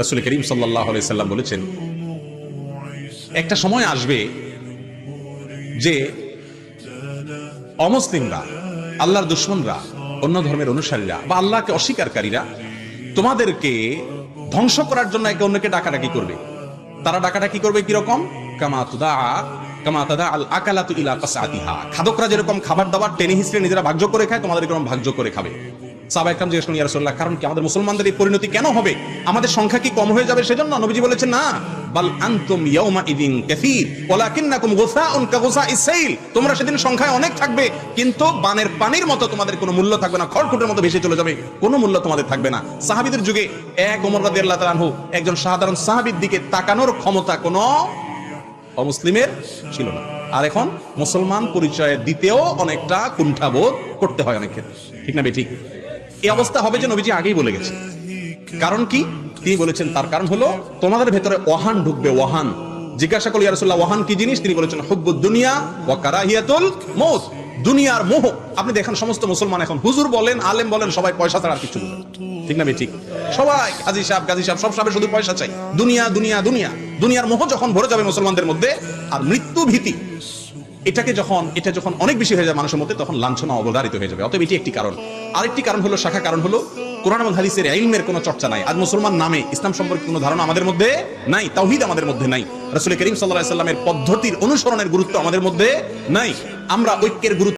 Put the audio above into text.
রাসুল করিম সাল্লাহ সাল্লাম বলেছেন, একটা সময় আসবে যে অমুসলিমরা, আল্লাহর দুশ্মনরা, অন্য ধর্মের অনুসারীরা বা আল্লাহকে অস্বীকারীরা তোমাদেরকে ধ্বংস করার জন্য একে অন্যকে ডাকাডাকি করবে। তারা ডাকাডাকি করবে কীরকম? কামা তুদা, কামা তাদা আল আকালাতু ইলা কাসাতিহা খাদকরা যেরকম খাবার দাবার টেনে হিসেবে নিজেরা ভাগ্য করে খায়, তোমাদের এরকম ভাগ্য করে খাবে। একরাম জিজ্ঞেস করেন ইয়া রাসূলুল্লাহ, কারণ কি আমাদের মুসলমানদের এই পরিণতি কেন হবে? আমাদের সংখ্যা কি কম হয়ে যাবে সেজন্য? নবীজি বলেছেন, না। বাল আনতুম ইয়াউমা ইদিন কাসীর, ওয়ালাকিন্নাকুম গুসাউন কাগুসাইস সাইল। তোমরা সেদিন সংখ্যায় অনেক থাকবে, কিন্তু বানের পানির মতো তোমাদের কোনো মূল্য থাকবে না, খড়কুটের মতো ভেসে চলে যাবে, কোনো মূল্য তোমাদের থাকবে না। সাহাবীদের যুগে এক ওমর রাদিয়াল্লাহু তাআলা একজন সাধারণ সাহাবীর দিকে তাকানোর ক্ষমতা কোনো অমুসলিমের ছিল না। আর এখন মুসলমান পরিচয় দিতেও অনেকটা কুণ্ঠাবোধ করতে হয় অনেক ক্ষেত্রে। ঠিক না বে ঠিক? এই অবস্থা হবে যে নবীজি আগেই বলে গেছে। কারণ কি? তিনি বলেছেন, তার কারণ হলো তোমাদের ভেতরে ওয়াহান ঢুকবে, ওয়াহান। জিজ্ঞাসা করল ইয়ারসুল্লাহ ওয়াহান কি জিনিস? তিনি বলেছেন, হুব্বুদ দুনিয়া ওয়া কারাহিয়াতুল মৌত দুনিয়ার মোহ। আপনি দেখেন, সমস্ত মুসলমান এখন হুজুর বলেন, আলেম বলেন, সবাই পয়সা ছাড়া কিছু ঠিক না ঠিক। সবাই গাজী সাহেব গাজী সাহেব, সব সাহেব শুধু পয়সা চাই। দুনিয়া দুনিয়া দুনিয়া। দুনিয়ার মোহ যখন ভরে যাবে মুসলমানদের মধ্যে, আর মৃত্যু ভীতি এটাকে যখন, এটা যখন অনেক বেশি হয়ে যায় মানুষের মধ্যে, তখন লাঞ্ছনা অবধারিত হয়ে যাবে। অতএব এটি একটি কারণ। আরেকটি কারণ হলো শাখা কারণ হলো, কোরআন এবং হাদিসের ইলমের কোনো চর্চা নাই। আজ মুসলমান নামে ইসলাম সম্পর্কে কোনো ধারণা আমাদের মধ্যে নাই, তাওহীদ আমাদের মধ্যে নাই। রাসূল করিম আলাইহি সাল্লামের পদ্ধতির অনুসরণের গুরুত্ব আমাদের মধ্যে নাই। আমরা ঐক্যের গুরুত্ব